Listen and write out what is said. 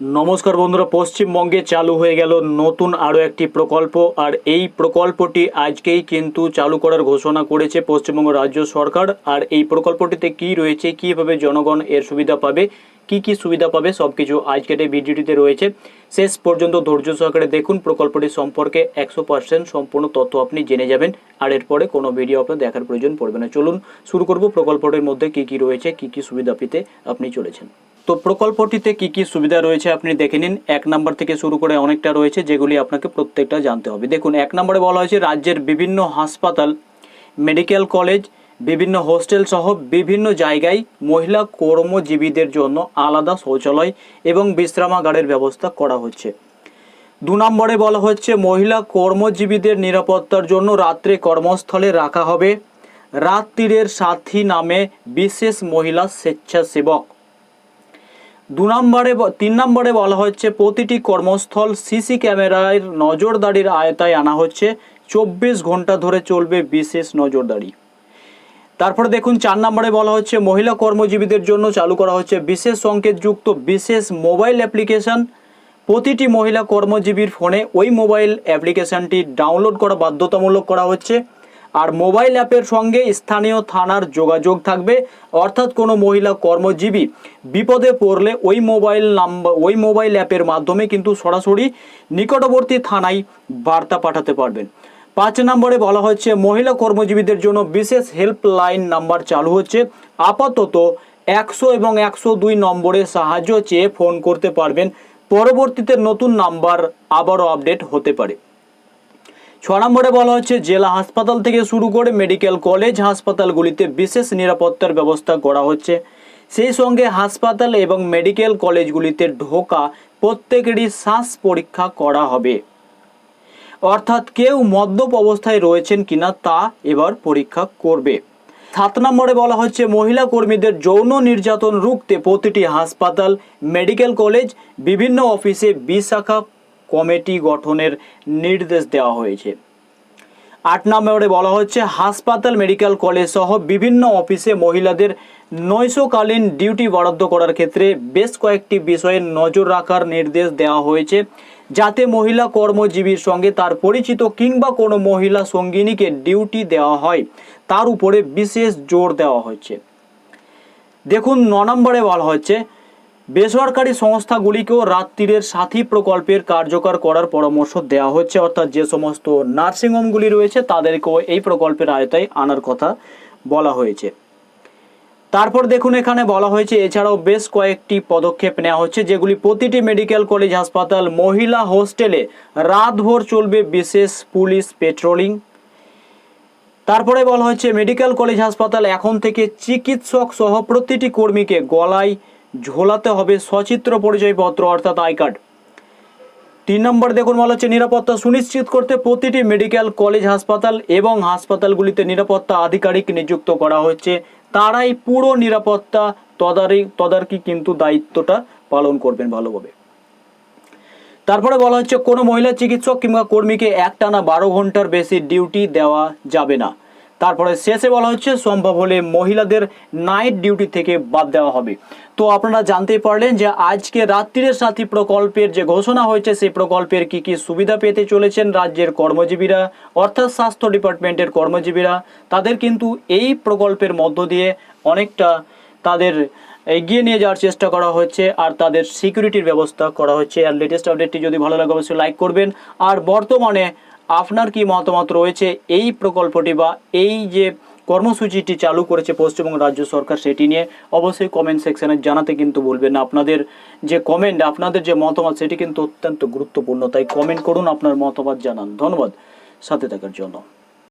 নমস্কার বন্ধুরা, পশ্চিমবঙ্গে চালু হয়ে গেল নতুন আরও একটি প্রকল্প আর এই প্রকল্পটি আজকেই কিন্তু চালু করার ঘোষণা করেছে পশ্চিমবঙ্গ রাজ্য সরকার। আর এই প্রকল্পটিতে কি রয়েছে, কীভাবে জনগণ এর সুবিধা পাবে, কি কি সুবিধা পাবে সব কিছু আজকের এই ভিডিওটিতে রয়েছে। শেষ পর্যন্ত ধৈর্য সহকারে দেখুন, প্রকল্পটি সম্পর্কে একশো পার্সেন্ট সম্পূর্ণ তথ্য আপনি জেনে যাবেন। আর এরপরে কোনো ভিডিও আপনার দেখার প্রয়োজন পড়বে না। চলুন শুরু করব প্রকল্পটির মধ্যে কি কি রয়েছে, কি কি সুবিধা পেতে আপনি চলেছেন। তো প্রকল্পটিতে কি কি সুবিধা রয়েছে আপনি দেখে নিন। এক নাম্বার থেকে শুরু করে অনেকটা রয়েছে যেগুলি আপনাকে প্রত্যেকটা জানতে হবে। দেখুন, এক নম্বরে বলা হয়েছে রাজ্যের বিভিন্ন হাসপাতাল, মেডিকেল কলেজ, বিভিন্ন হোস্টেল সহ বিভিন্ন জায়গায় মহিলা কর্মজীবীদের জন্য আলাদা শৌচালয় এবং বিশ্রামাগারের ব্যবস্থা করা হচ্ছে। দু নম্বরে বলা হচ্ছে মহিলা কর্মজীবীদের নিরাপত্তার জন্য রাত্রে কর্মস্থলে রাখা হবে। রাত্রিরের সাথী নামে বিশেষ মহিলা স্বেচ্ছাসেবক। দু নম্বরে তিন নম্বরে বলা হচ্ছে, প্রতিটি কর্মস্থল সিসি ক্যামেরার নজরদারির আয়তায় আনা হচ্ছে। চব্বিশ ঘণ্টা ধরে চলবে বিশেষ নজরদারি। তারপরে দেখুন, চার নম্বরে বলা হচ্ছে, মহিলা কর্মজীবীদের জন্য চালু করা হচ্ছে বিশেষ সংকেতযুক্ত বিশেষ মোবাইল অ্যাপ্লিকেশন। প্রতিটি মহিলা কর্মজীবীর ফোনে ওই মোবাইল অ্যাপ্লিকেশনটি ডাউনলোড করা বাধ্যতামূলক করা হচ্ছে। আর মোবাইল অ্যাপের সঙ্গে স্থানীয় থানার যোগাযোগ থাকবে। অর্থাৎ কোনো মহিলা কর্মজীবী বিপদে পড়লে ওই মোবাইল নাম্বার, ওই মোবাইল অ্যাপের মাধ্যমে কিন্তু সরাসরি নিকটবর্তী থানায় বার্তা পাঠাতে পারবেন। পাঁচ নম্বরে বলা হচ্ছে, মহিলা কর্মজীবীদের জন্য বিশেষ হেল্পলাইন নাম্বার চালু হচ্ছে। আপাতত একশো এবং একশো দুই নম্বরে সাহায্য চেয়ে ফোন করতে পারবেন। পরবর্তীতে নতুন নাম্বার আবারও আপডেট হতে পারে। ছ নম্বরে বলা হচ্ছে, জেলা হাসপাতাল থেকে শুরু করে মেডিকেল কলেজ হাসপাতালগুলিতে বিশেষ নিরাপত্তার ব্যবস্থা করা হচ্ছে। সেই সঙ্গে হাসপাতাল এবং মেডিকেল কলেজগুলিতে ঢোকা প্রত্যেকেরই শ্বাস পরীক্ষা করা হবে। অর্থাৎ কেউ মদ্যপ অবস্থায় রয়েছেন কিনা তা এবার পরীক্ষা করবে। সাত নম্বরে বলা হচ্ছে, মহিলা কর্মীদের যৌন নির্যাতন রুখতে প্রতিটি হাসপাতাল, মেডিকেল কলেজ, বিভিন্ন অফিসে বিশাখা কমিটি গঠনের নির্দেশ দেওয়া হয়েছে। আট নম্বরে বলা হচ্ছে, হাসপাতাল, মেডিকেল কলেজ সহ বিভিন্ন অফিসে মহিলাদের নৈশকালীন ডিউটি বরাদ্দ করার ক্ষেত্রে বেশ কয়েকটি বিষয়ে নজর রাখার নির্দেশ দেওয়া হয়েছে, যাতে মহিলা কর্মজীবীর সঙ্গে তার পরিচিত কিংবা কোনো মহিলা সঙ্গিনীকে ডিউটি দেওয়া হয়, তার উপরে বিশেষ জোর দেওয়া হচ্ছে। দেখুন, ন নম্বরে বলা হচ্ছে বেসরকারি সংস্থাগুলিকেও রাত্রিরের সাথী প্রকল্পের কার্যকর করার পরামর্শ দেওয়া হচ্ছে, অর্থাৎ যে সমস্ত নার্সিংহোমগুলি রয়েছে তাদেরকেও এই প্রকল্পের আয়তায় আনার কথা বলা হয়েছে। তারপর দেখুন এখানে বলা হয়েছে, এছাড়াও বেশ কয়েকটি পদক্ষেপ নেওয়া হচ্ছে, যেগুলি প্রতিটি মেডিকেল কলেজ, হাসপাতাল, মহিলা হোস্টেলে রাতভর চলবে বিশেষ পুলিশ পেট্রোলিং। তারপরে বলা হচ্ছে মেডিকেল কলেজ, হাসপাতাল এখন থেকে চিকিৎসক সহ প্রতিটি কর্মীকে গলায় ঝোলাতে হবে সচিত্র পরিচয়পত্র, অর্থাৎ আই কার্ড। তিন নম্বর দেখুন বলা হচ্ছে নিরাপত্তা সুনিশ্চিত করতে প্রতিটি মেডিকেল কলেজ, হাসপাতাল এবং হাসপাতালগুলিতে নিরাপত্তা আধিকারিক নিযুক্ত করা হচ্ছে। তারাই পুরো নিরাপত্তা তদারি, তদারকি কিন্তু দায়িত্বটা পালন করবেন ভালোভাবে। তারপরে বলা হচ্ছে, কোনো মহিলা চিকিৎসক কিংবা কর্মীকে একটানা বারো ঘণ্টার বেশি ডিউটি দেওয়া যাবে না। তারপরে শেষে বলা হচ্ছে সম্ভব হলে মহিলাদের নাইট ডিউটি থেকে বাদ দেওয়া হবে। তো আপনারা জানতেই পারলেন যে আজকে রাত্রিরের সাথী প্রকল্পের যে ঘোষণা হয়েছে, সেই প্রকল্পের কি কি সুবিধা পেতে চলেছেন রাজ্যের কর্মজীবীরা, অর্থাৎ স্বাস্থ্য ডিপার্টমেন্টের কর্মজীবীরা, তাদের কিন্তু এই প্রকল্পের মধ্য দিয়ে অনেকটা তাদের এগিয়ে নিয়ে যাওয়ার চেষ্টা করা হচ্ছে আর তাদের সিকিউরিটির ব্যবস্থা করা হচ্ছে। আর লেটেস্ট আপডেটটি যদি ভালো লাগে, অবশ্যই লাইক করবেন। আর বর্তমানে আপনার কি মতামত রয়েছে? এই প্রকল্পটি বা এই যে কর্মসূচিটি চালু করেছে পশ্চিমবঙ্গ রাজ্য সরকার সেটি নিয়ে অবশ্যই কমেন্ট সেকশানে জানাতে কিন্তু বলবেন না। আপনাদের যে কমেন্ট আপনাদের যে মতামত সেটি কিন্তু অত্যন্ত গুরুত্বপূর্ণ। তাই কমেন্ট করুন, আপনার মতামত জানান। ধন্যবাদ। সাথে থাকার জন্য।